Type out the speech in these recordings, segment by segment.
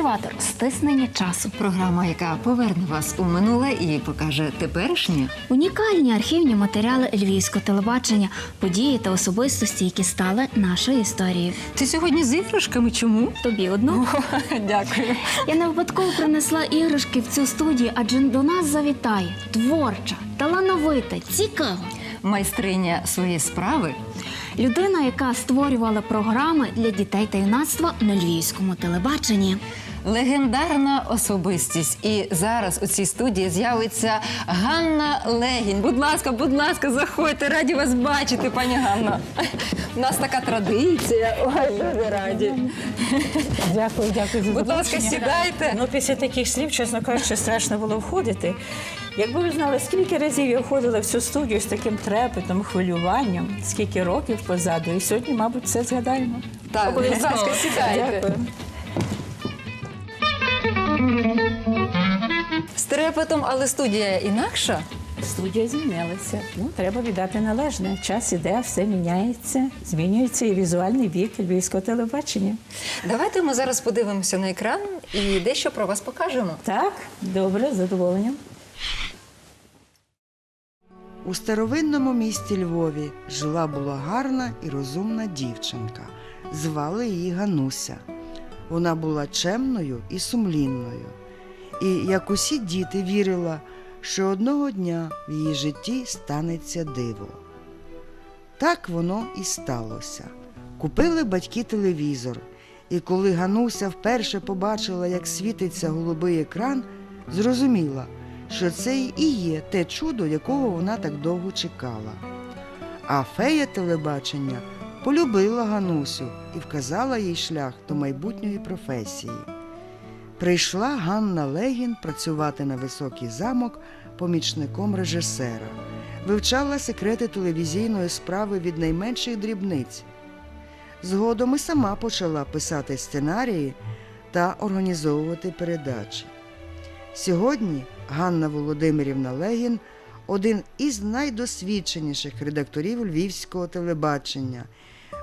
Це архіватор стиснення часу. Програма, яка поверне вас у минуле і покаже теперішнє. Унікальні архівні матеріали львівського телебачення, події та особистості, які стали нашою історією. Ти сьогодні з іграшками чому? Тобі одну. Дякую. Я не випадково принесла іграшки в цю студію, адже до нас завітає творча, талановита, цікава. Майстриня своєї справи. Людина, яка створювала програми для дітей та юнацтва на львівському телебаченні. Легендарна особистість. І зараз у цій студії з'явиться Ганна Легінь. Будь ласка, будь ласка, заходьте, раді вас бачити, пані Ганна. У нас така традиція. Ой, дуже раді. Дякую, дякую за Будь ласка, запрошення. сідайте. Ну, після таких слів, чесно кажучи, страшно було входити. Якби ви знали, скільки разів я входила в цю студію з таким трепетом, хвилюванням, скільки років позаду, і сьогодні, мабуть, все згадаємо. Так, будь ласка, сідайте. Дякую. З трепетом, але студія інакша. Студія змінилася. Ну, треба віддати належне. Час іде, все міняється. Змінюється і візуальний вік львівського телебачення. Давайте ми зараз подивимося на екран і дещо про вас покажемо. Так, добре, з задоволенням. У старовинному місті Львові жила була гарна і розумна дівчинка. Звали її Гануся. Вона була чемною і сумлінною. І, як усі діти, вірила, що одного дня в її житті станеться диво. Так воно і сталося. Купили батьки телевізор, і коли Гануся вперше побачила, як світиться голубий екран, зрозуміла, що це і є те чудо, якого вона так довго чекала. А фея телебачення полюбила Ганусю і вказала їй шлях до майбутньої професії. Прийшла Ганна Легін працювати на високий замок помічником режисера, вивчала секрети телевізійної справи від найменших дрібниць. Згодом і сама почала писати сценарії та організовувати передачі. Сьогодні Ганна Володимирівна Легін один із найдосвідченіших редакторів львівського телебачення,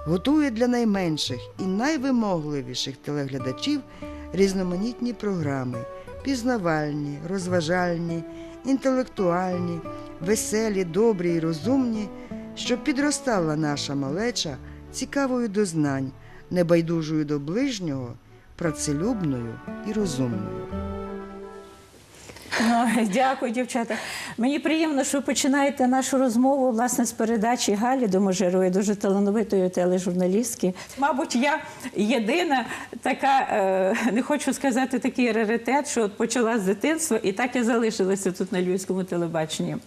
готує для найменших і найвимогливіших телеглядачів різноманітні програми пізнавальні, розважальні, інтелектуальні, веселі, добрі і розумні, щоб підростала наша малеча цікавою до знань, небайдужою до ближнього, працелюбною і розумною. Ну, дякую, дівчата. Мені приємно, що ви починаєте нашу розмову власне з передачі Галі Доможирової, дуже талановитої тележурналістки. Мабуть, я єдина така, е, не хочу сказати такий раритет, що от почала з дитинства і так і залишилася тут на львівському телебаченні.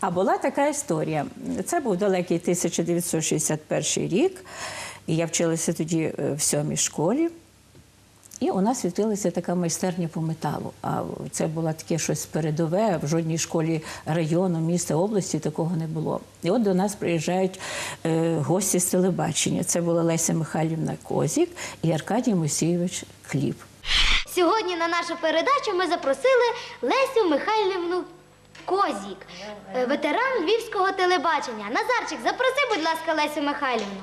А була така історія. Це був далекий 1961 рік, і я вчилася тоді е, в сьомій школі. І у нас відкрилася така майстерня по металу. А це було таке щось передове. В жодній школі району, міста, області такого не було. І от до нас приїжджають е, гості з телебачення. Це була Леся Михайлівна Козік і Аркадій Мосійович Хліб. Сьогодні на нашу передачу ми запросили Лесю Михайлівну Козік, е, ветеран львівського телебачення. Назарчик, запроси, будь ласка, Лесю Михайлівну.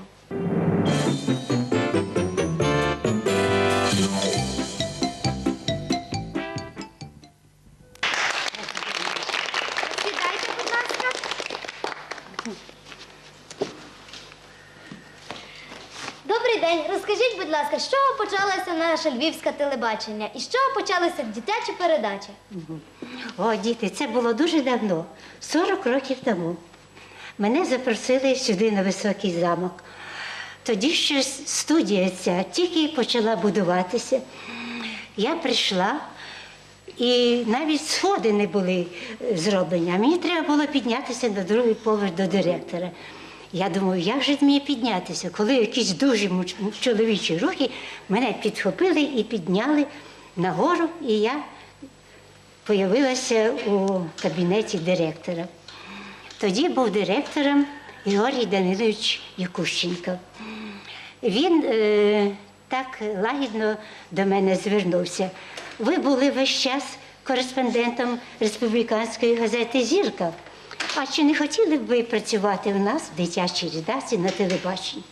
День. Розкажіть, будь ласка, з чого почалося наше львівське телебачення і з чого почалися дитячі передачі? О, діти, це було дуже давно, 40 років тому. Мене запросили сюди на високий замок. Тоді ще студія ця тільки почала будуватися. Я прийшла, і навіть сходи не були е, зроблені. А мені треба було піднятися на другий поверх до директора. Я думаю, як же мені піднятися, коли якісь дуже чоловічі руки мене підхопили і підняли нагору, і я появилася у кабінеті директора. Тоді був директором Георгій Данилович Якущенко. Він е, так лагідно до мене звернувся. Ви були весь час кореспондентом республіканської газети Зірка. А чи не хотіли б ви працювати у нас в дитячій редакції на телебаченні?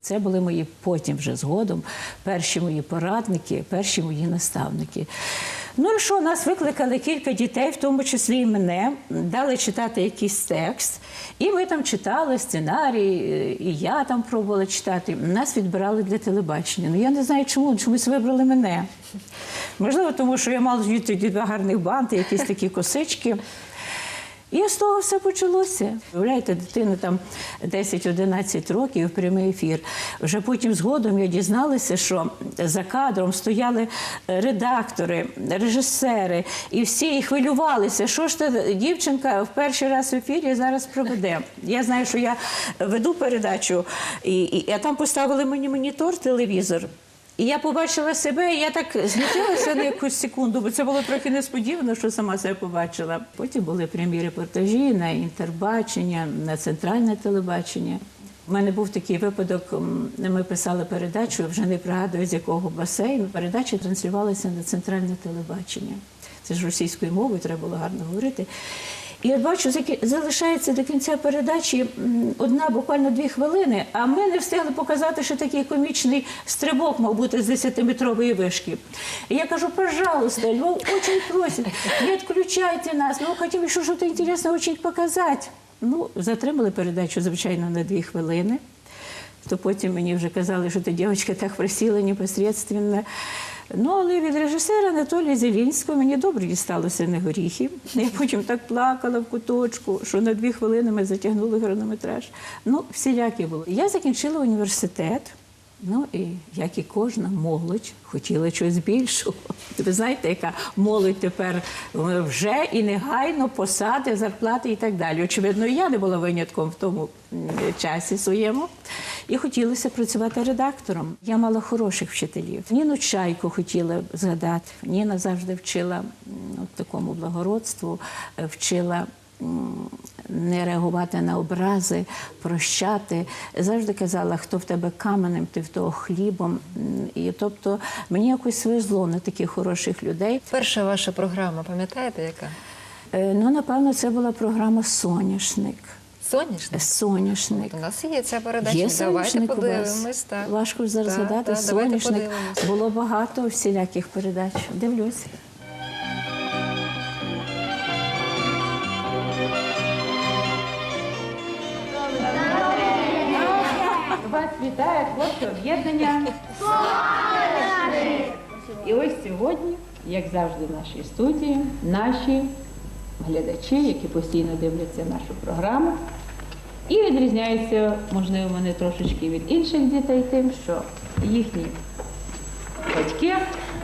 Це були мої потім вже згодом перші мої порадники, перші мої наставники. Ну що, нас викликали кілька дітей, в тому числі і мене, дали читати якийсь текст, і ми там читали сценарій, і я там пробувала читати. Нас відбирали для телебачення. Ну я не знаю, чому чомусь вибрали мене. Можливо, тому що я мала тоді два гарних банти, якісь такі косички. І з того все почалося. Уявляєте, дитина там 10-11 років прямий ефір. Вже потім згодом я дізналася, що за кадром стояли редактори, режисери, і всі і хвилювалися. Що ж та дівчинка в перший раз в ефірі зараз проведе? Я знаю, що я веду передачу, і, і, а там поставили мені монітор, телевізор. І я побачила себе, і я так злітилася на якусь секунду, бо це було трохи несподівано, що сама себе побачила. Потім були прямі репортажі на інтербачення, на центральне телебачення. У мене був такий випадок. Ми писали передачу, вже не пригадую з якого басейну. Передача транслювалася на центральне телебачення. Це ж російською мовою, треба було гарно говорити. От бачу, залишається до кінця передачі одна буквально дві хвилини, а ми не встигли показати, що такий комічний стрибок мав бути з 10-метрової вишки. Я кажу, пожалуйста, Львов очень просить, не відключайте нас, ми хотіли що щось інтересне очень показати. Ну, затримали передачу, звичайно, на дві хвилини. То потім мені вже казали, що ти дівчинка так просила непосредственно. Ну, але від режисера Анатолія Зелінського мені добре дісталося на горіхи. Я потім так плакала в куточку, що на дві хвилини ми затягнули хронометраж. Ну, всілякі було. Я закінчила університет. Ну і як і кожна молодь хотіла чогось більшого. Ви знаєте, яка молодь тепер е, вже і негайно посади, зарплати і так далі. Очевидно, я не була винятком в тому часі своєму. І хотілося працювати редактором. Я мала хороших вчителів. Ніну Чайку хотіла згадати. Ніна завжди вчила от такому благородству, е, вчила не реагувати на образи, прощати. Завжди казала, хто в тебе каменем, ти в того хлібом. І тобто мені якось свезло на таких хороших людей. Перша ваша програма, пам'ятаєте, яка? Е, Ну, напевно, це була програма Соняшник. Соняшник? Соняшник. У нас є ця передача. Є давайте подивимось. Так. Важко зараз згадати. давайте соняшник. подивимось. Було багато всіляких передач. Дивлюсь. Хлопці об'єднання. І ось сьогодні, як завжди, в нашій студії, наші глядачі, які постійно дивляться нашу програму, і відрізняються, можливо, вони трошечки від інших дітей тим, що їхні батьки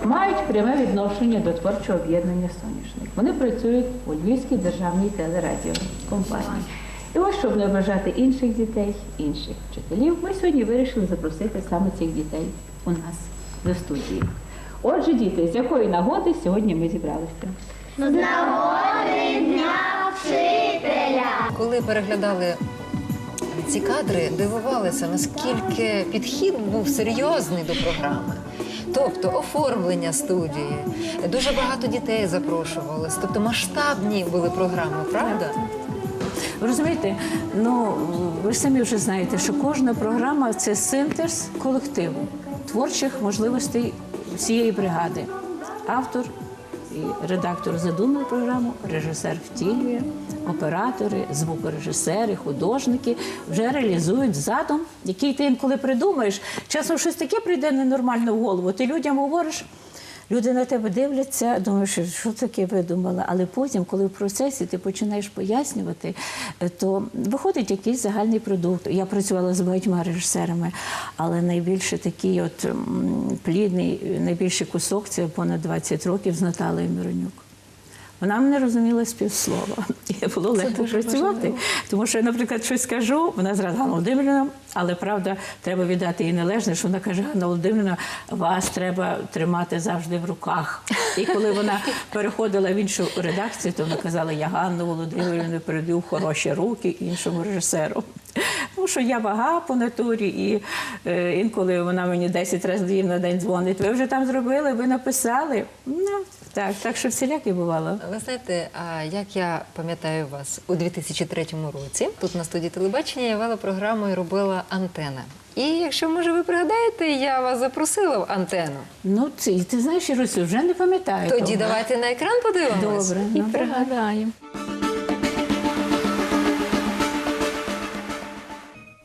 мають пряме відношення до творчого об'єднання соняшник. Вони працюють у Львівській державній телерадіокомпанії. І ось, щоб не ображати інших дітей, інших вчителів, ми сьогодні вирішили запросити саме цих дітей у нас до студії. Отже, діти, з якої нагоди сьогодні ми зібралися? Коли переглядали ці кадри, дивувалися, наскільки підхід був серйозний до програми. Тобто оформлення студії, дуже багато дітей запрошувалось. Тобто масштабні були програми, правда? Розумієте, ну ви самі вже знаєте, що кожна програма це синтез колективу творчих можливостей всієї бригади. Автор і редактор задумує програму, режисер втілює, оператори, звукорежисери, художники вже реалізують задум, який ти інколи придумаєш. Часом щось таке прийде ненормально в голову. Ти людям говориш. Люди на тебе дивляться, думаєш, що, таке видумала. Але потім, коли в процесі ти починаєш пояснювати, е, то виходить якийсь загальний продукт. Я працювала з багатьма режисерами, але найбільше такий от плідний, найбільший кусок це понад 20 років з Наталею Миронюк. Вона мене розуміла з півслова. І було легко працювати. Тому що я, наприклад, щось скажу, вона зразу Ганна Володимирівна, але правда, треба віддати їй належне, що вона каже, Ганна Володимирівна, вас треба тримати завжди в руках. І коли вона переходила в іншу редакцію, то вона казала, я Ганну Володимирівну передаю хороші руки іншому режисеру. Тому що я вага по натурі, і е, інколи вона мені 10 разів на день дзвонить. Ви вже там зробили, ви написали. Ну, Так, так що всіляке бувало. Ви знаєте, а як я пам'ятаю вас у 2003 році, тут на студії телебачення я вела програму і робила антена. І якщо може ви пригадаєте, я вас запросила в антену. Ну, ти, ти знаєш, Ірусю, вже не пам'ятаю. Тоді того. давайте на екран подивимось. Добре, І ну, пригадаємо.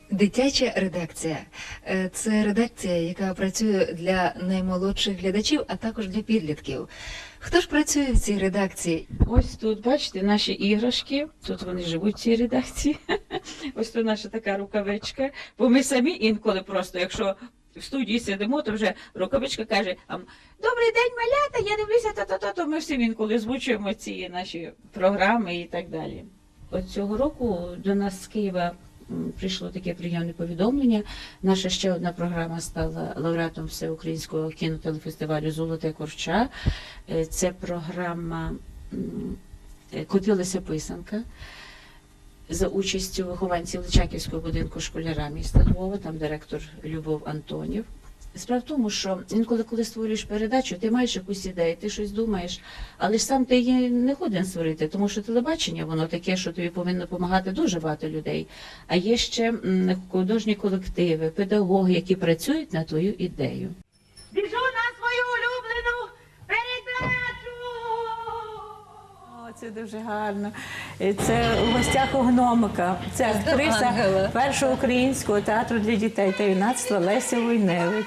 Дитяча редакція Е, це редакція, яка працює для наймолодших глядачів, а також для підлітків. Хто ж працює в цій редакції? Ось тут, бачите, наші іграшки. Тут вони живуть в цій редакції. Ось тут наша така рукавичка. Бо ми самі інколи просто, якщо в студії сидимо, то вже рукавичка каже: Добрий день, малята, я дивлюся, то-то-то, то ми всі інколи звучуємо ці наші програми і так далі. От цього року до нас з Києва прийшло таке приємне повідомлення. Наша ще одна програма стала лауреатом всеукраїнського кінотелефестивалю Золоте Корча. Е, Це програма е, Котилася писанка за участю вихованців Личаківського будинку школяра міста Львова, там директор Любов Антонів. Справа в тому, що інколи, коли створюєш передачу, ти маєш якусь ідею, ти щось думаєш, але ж сам ти її не годен створити, тому що телебачення воно таке, що тобі повинно допомагати дуже багато людей. А є ще художні колективи, педагоги, які працюють на твою ідею. Біжу на свою улюблену передачу. О, це дуже гарно. Це у гостях у гномика. Це актриса першого українського театру для дітей та юнацтва Леся Войневич.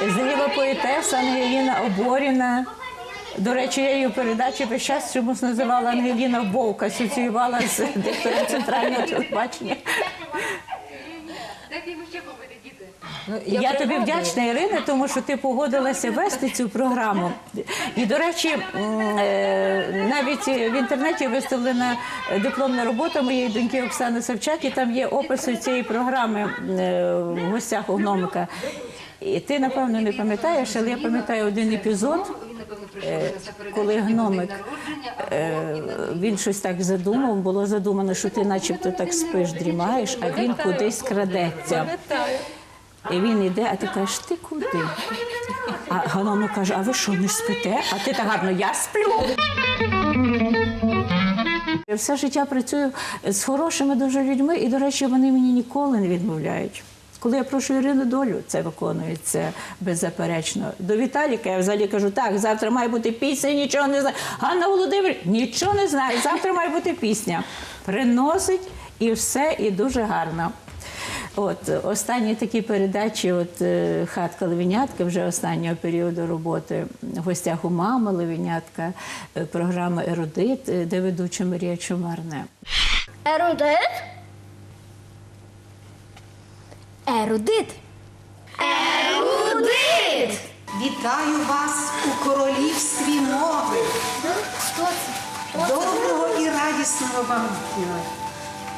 Зліва поетеса Ангеліна Оборіна. До речі, я її в передачі весь час чомусь називала Ангеліна Вовка, асоціювала з диктором центрального телебачення. Ну, Я, тобі вдячна, Ірина, тому що ти погодилася вести цю програму. І, до речі, е, навіть в інтернеті виставлена дипломна робота моєї доньки Оксани Савчак, і там є описи цієї програми е, в гостях у гномика. І ти, напевно, не пам'ятаєш, але я пам'ятаю один епізод, коли гномик е, він щось так задумав, було задумано, що ти начебто так спиш, дрімаєш, а він кудись крадеться. І він іде, а ти кажеш, ти куди? А Ганому каже, а ви що, не спите? А ти так гарно, я сплю. Я Все життя працюю з хорошими дуже людьми, і, до речі, вони мені ніколи не відмовляють. Коли я прошу Ірину долю, це виконується беззаперечно. До Віталіка я взагалі кажу, так, завтра має бути пісня, нічого не знаю. Ганна Володимир, нічого не знаю, завтра має бути пісня. Приносить і все, і дуже гарно. От останні такі передачі, от е, хатка Левінятка, вже останнього періоду роботи в гостях у мами Левінятка, е, програма Ерудит, е, де ведуча Марія Чумарне. Ерудит? Ерудит. Ерудит! Вітаю вас у королівстві мови. Хто це? Доброго і радісного вам дня.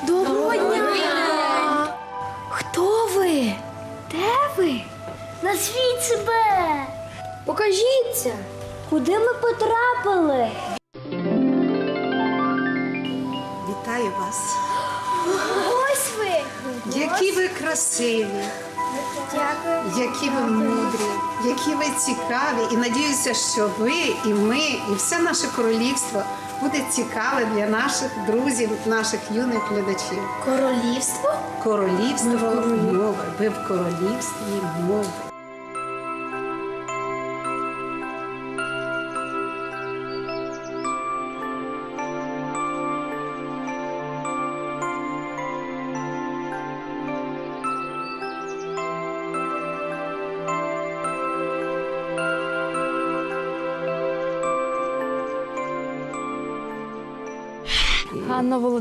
Доброго дня! Хто ви? Де ви? Назвіть себе! Покажіться! Куди ми потрапили? Вітаю вас. Які ви красиві, Дякую. які ви мудрі, які ви цікаві. І надіюся, що ви, і ми, і все наше королівство буде цікаве для наших друзів, наших юних глядачів. Королівство? Королівство мови. Ви в королівстві мови.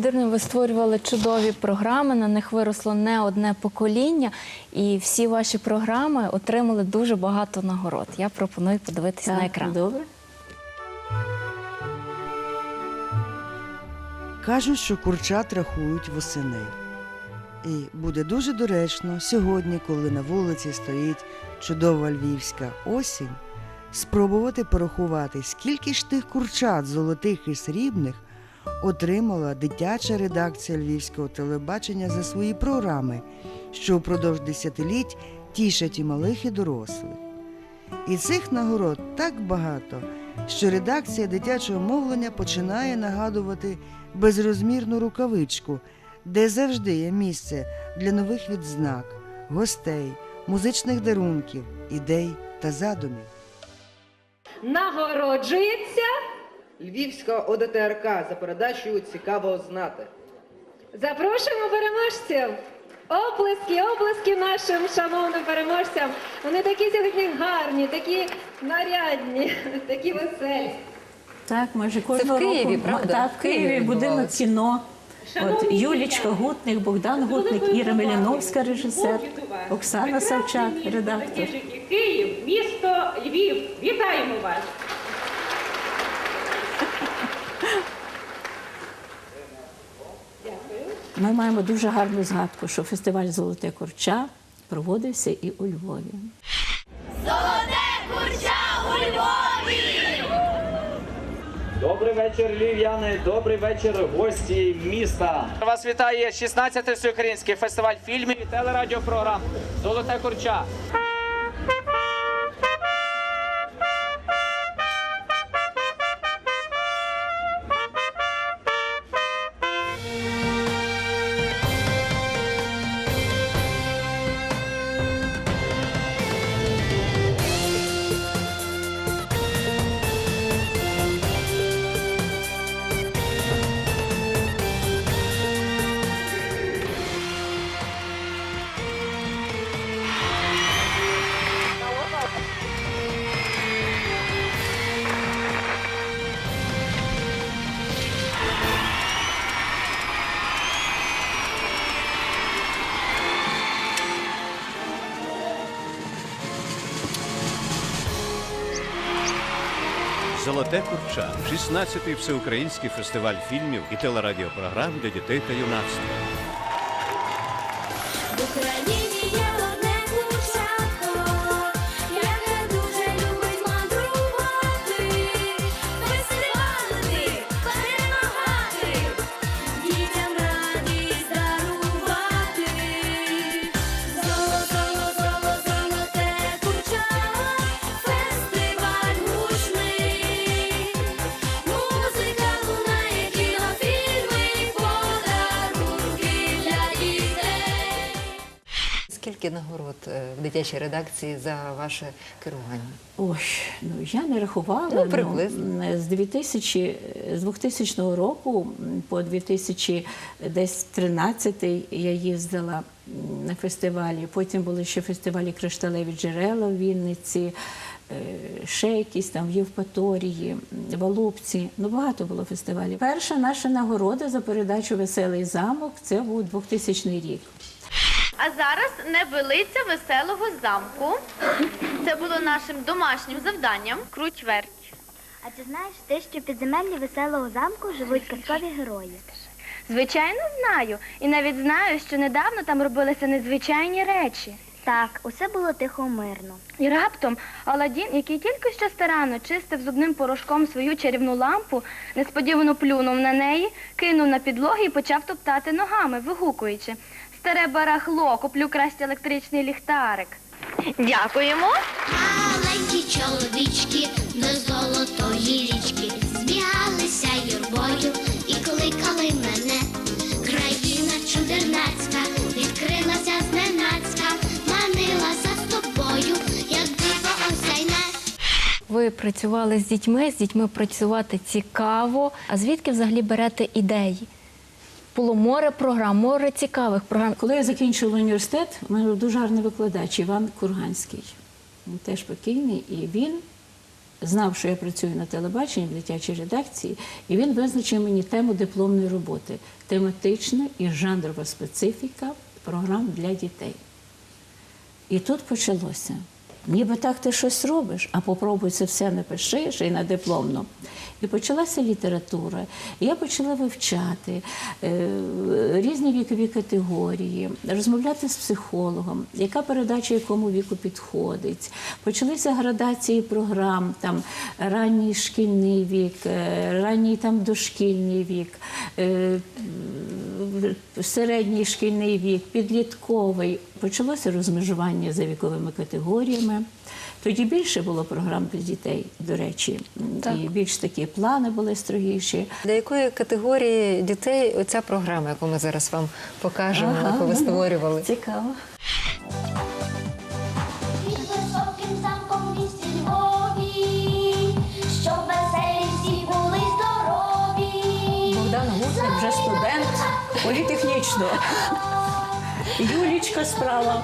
Ганна ви створювали чудові програми, на них виросло не одне покоління, і всі ваші програми отримали дуже багато нагород. Я пропоную подивитися на екран. Добре. Кажуть, що курчат рахують восени. І буде дуже доречно сьогодні, коли на вулиці стоїть чудова львівська осінь, спробувати порахувати, скільки ж тих курчат золотих і срібних отримала дитяча редакція львівського телебачення за свої програми, що впродовж десятиліть тішать і малих, і дорослих. І цих нагород так багато, що редакція дитячого мовлення починає нагадувати безрозмірну рукавичку, де завжди є місце для нових відзнак, гостей, музичних дарунків, ідей та задумів. Нагороджується Львівська ОДТРК за передачею цікаво знати. Запрошуємо переможців. Оплески, оплески нашим шановним переможцям. Вони такі сьогодні гарні, такі нарядні, такі веселі. Так, майже кожного Києві, року. правда? Так, в В Києві Києві будинок відбувалося. кіно. От Юлічка Гутник, Богдан Гутник, Іра Меліновська, режисер, Оксана Савчак, редактор. Київ, місто Львів. Вітаємо вас! Ми маємо дуже гарну згадку, що фестиваль Золоте Корча проводився і у Львові. Добрий вечір, львів'яни, добрий вечір, гості міста. Вас вітає 16-й всеукраїнський фестиваль фільмів і телерадіопрограм Золоте Курча. Золоте курча 16-й всеукраїнський фестиваль фільмів і телерадіопрограм для дітей та юнацтва. Скільки нагород е, в дитячій редакції за ваше керування? Ой, ну я не рахувала. Ну, приблизно. Ну, з 2000, з 2000 року по 2013 я їздила на фестивалі. Потім були ще фестивалі Кришталеві джерела в Вінниці, е, ще якісь там в Євпаторії, в Алупці. Ну, багато було фестивалів. Перша наша нагорода за передачу Веселий замок це був 2000 рік. А зараз невелиця веселого замку. Це було нашим домашнім завданням. Круть верть. А ти знаєш те, що в підземеллі веселого замку живуть казкові герої? Звичайно, знаю. І навіть знаю, що недавно там робилися незвичайні речі. Так, усе було тихо мирно. І раптом Аладдін, який тільки що старанно чистив зубним порошком свою чарівну лампу, несподівано плюнув на неї, кинув на підлогу і почав топтати ногами, вигукуючи. Старе барахло, куплю краще електричний ліхтарик. Дякуємо. Маленькі чоловічки до золотої річки збігалися юрбою і кликали мене. Країна чудернацька відкрилася зненацька, манила за тобою, як диво осяйне. Ви працювали з дітьми, з дітьми працювати цікаво. А звідки взагалі берете ідеї? Було море програм, море цікавих програм. Коли я закінчила університет, у мене був дуже гарний викладач Іван Курганський. Він теж покійний, і він знав, що я працюю на телебаченні в дитячій редакції, і він визначив мені тему дипломної роботи тематична і жанрова специфіка програм для дітей. І тут почалося. Ніби так ти щось робиш, а попробуй це все напиши, ще й на дипломну. І почалася література. Я почала вивчати е, різні вікові категорії, розмовляти з психологом, яка передача якому віку підходить. Почалися градації програм, там ранній шкільний вік, е, ранній там дошкільний вік, е, середній шкільний вік, підлітковий. Почалося розмежування за віковими категоріями. Тоді більше було програм для дітей, до речі, і більш такі плани були строгіші. Для якої категорії дітей оця програма, яку ми зараз вам покажемо, Ага. яку ви створювали? Цікаво. Політехнічного. Юлічка справа.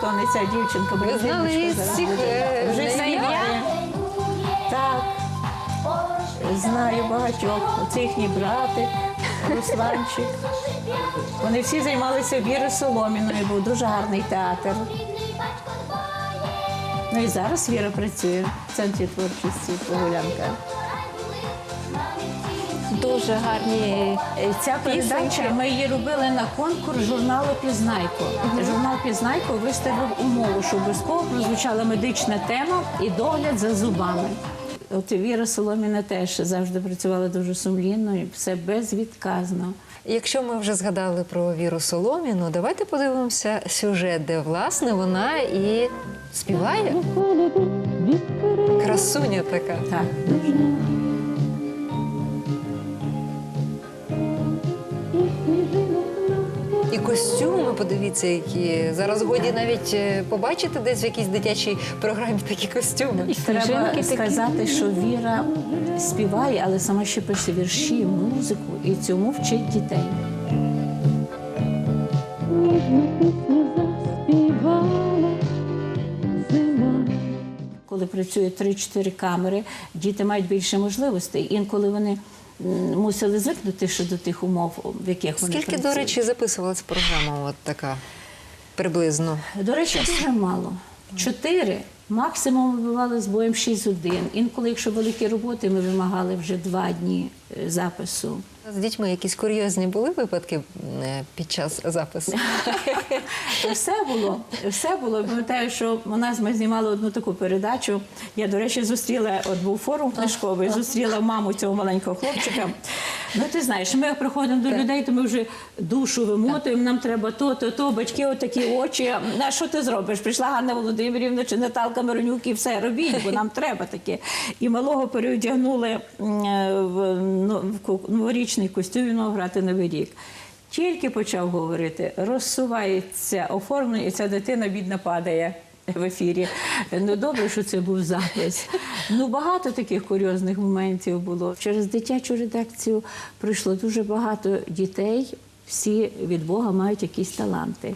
То не ця дівчинка, бо Ви знали всіх, е, вже на ім'я? Так. Знаю багатьох. Це їхній братик, Русланчик. Вони всі займалися Вірою Соломіною, був дуже гарний театр. Ну і зараз Віра працює в центрі творчості Прогулянка. Дуже гарні Е, Ця передача ми її робили на конкурс журналу Пізнайко. Журнал Пізнайко виставив умову, що обов'язково прозвучала медична тема і догляд за зубами. От Віра Соломіна теж завжди працювала дуже сумлінно і все безвідказно. Якщо ми вже згадали про Віру Соломіну, давайте подивимося сюжет, де власне вона і співає. Красуня така. Так. І костюми, подивіться, які зараз годі навіть е, побачити десь в якійсь дитячій програмі такі костюми. Треба сказати, що Віра співає, але сама ще пише вірші, музику і цьому вчить дітей. Коли працює 3-4 камери, діти мають більше можливостей. Інколи вони мусили звикнути ще до тих умов, в яких вони Скільки, працюють. до речі, записувалась програма от така приблизно? До речі, дуже мало. Чотири. Максимум бували з боєм 6 годин. Інколи, якщо великі роботи, ми вимагали вже два дні е, запису. З дітьми якісь курйозні були випадки е, під час запису? Все було, все було. Пам'ятаю, що у нас ми знімали одну таку передачу. Я, до речі, зустріла, от був форум книжковий, зустріла маму цього маленького хлопчика. Ну, ти знаєш, ми як приходимо до людей, то ми вже душу вимотуємо, нам треба то, то, то, батьки отакі очі. А що ти зробиш? Прийшла Ганна Володимирівна чи Наталка Миронюк і все робіть, бо нам треба таке. І малого переодягнули е, в ну, новорічний костюм, він мав грати Новий рік. Тільки почав говорити, розсувається оформлення, і ця дитина бідна падає в ефірі. Ну добре, що це був запис. Ну багато таких курйозних моментів було. Через дитячу редакцію прийшло дуже багато дітей. Всі від Бога мають якісь таланти.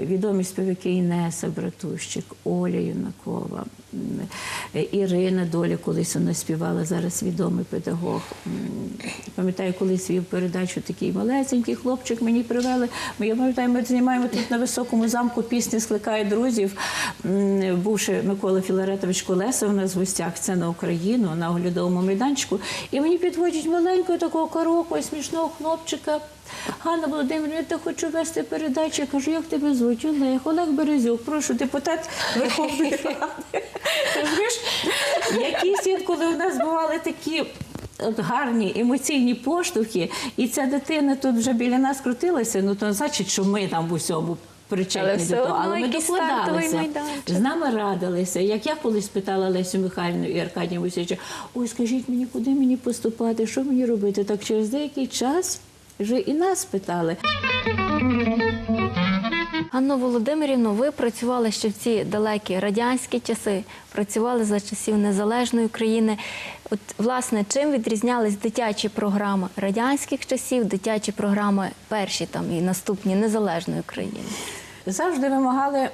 Е, Відомі співаки Інеса Братущик, Оля Юнакова, е, Ірина Доля, колись вона співала, зараз відомий педагог. Пам'ятаю, колись вів передачу такий малесенький хлопчик мені привели. Я пам'ятаю, ми знімаємо тут на високому замку пісні скликає друзів. М, Був ще Микола Філаретович Колеса у нас в гостях. Це на Україну на оглядовому майданчику. І мені підводять маленького такого карокого, смішного хлопчика. Ганна Володимирівна, я так хочу вести передачу. Я кажу, як тебе звуть? Олег, Олег Березюк, прошу, депутат Верховної Ради. Якісь інколи у нас бували такі. От гарні емоційні поштовхи, і ця дитина тут вже біля нас крутилася. Ну то значить, що ми там в усьому причетні Але до того. Але ми докладалися. З нами радилися. Як я колись питала Лесю Михайлівну і Аркадія Мусійовича, ой, скажіть мені, куди мені поступати, що мені робити? Так через деякий час вже і нас питали. Анно Володимирівно, ви працювали ще в ці далекі радянські часи, працювали за часів незалежної України. От, власне, чим відрізнялись дитячі програми радянських часів, дитячі програми перші там і наступні незалежної України? Завжди вимагали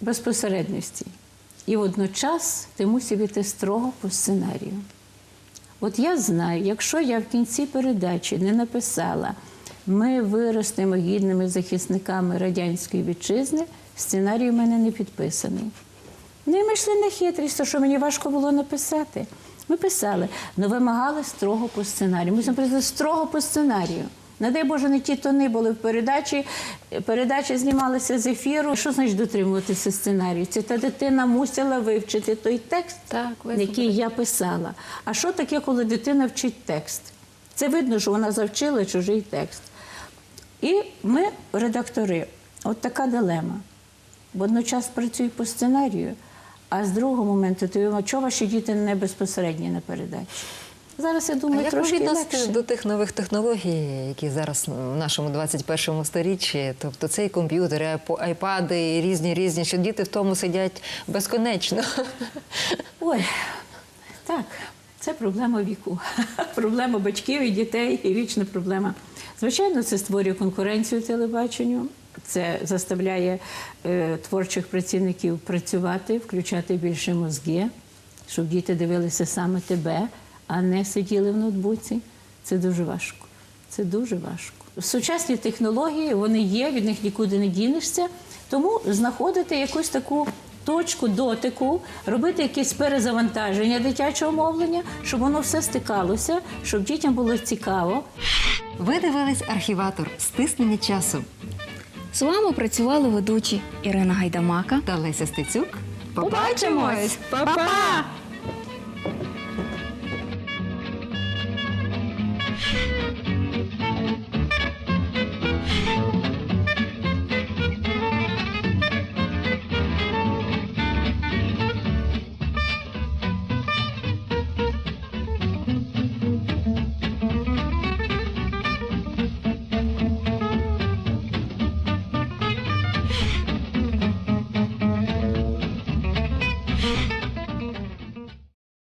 безпосередності. І водночас ти мусив іти строго по сценарію. От я знаю, якщо я в кінці передачі не написала ми виростемо гідними захисниками радянської вітчизни, сценарій у мене не підписаний. Ну і ми йшли на хитрість, що мені важко було написати. Ми писали, але вимагали строго по сценарію. Ми написали строго по сценарію. Не дай Боже, не ті тони були в передачі. Передача знімалася з ефіру. Що значить дотримуватися сценарію? Це та дитина мусила вивчити той текст, Так, який я писала. А що таке, коли дитина вчить текст? Це видно, що вона завчила чужий текст. І ми, редактори, от така дилема. Водночас працюю по сценарію, а з другого моменту ти чого ваші діти не безпосередньо на передачі? Зараз я А думаю, як ви трошки відноситесь легше. до тих нових технологій, які зараз в нашому 21 сторіччі? Тобто цей комп'ютер, айпо- айпади і різні різні, що діти в тому сидять безконечно. Ой, так, це проблема віку. Проблема батьків і дітей, і вічна проблема. Звичайно, це створює конкуренцію телебаченню. Це заставляє е, творчих працівників працювати, включати більше мозги, щоб діти дивилися саме тебе, а не сиділи в ноутбуці. Це дуже важко. Це дуже важко. Сучасні технології вони є, від них нікуди не дінешся. Тому знаходити якусь таку точку дотику, робити якесь перезавантаження дитячого мовлення, щоб воно все стикалося, щоб дітям було цікаво. Ви дивились архіватор стиснення часу. З вами працювали ведучі Ірина Гайдамака та Леся Стецюк. Побачимось! Па-па!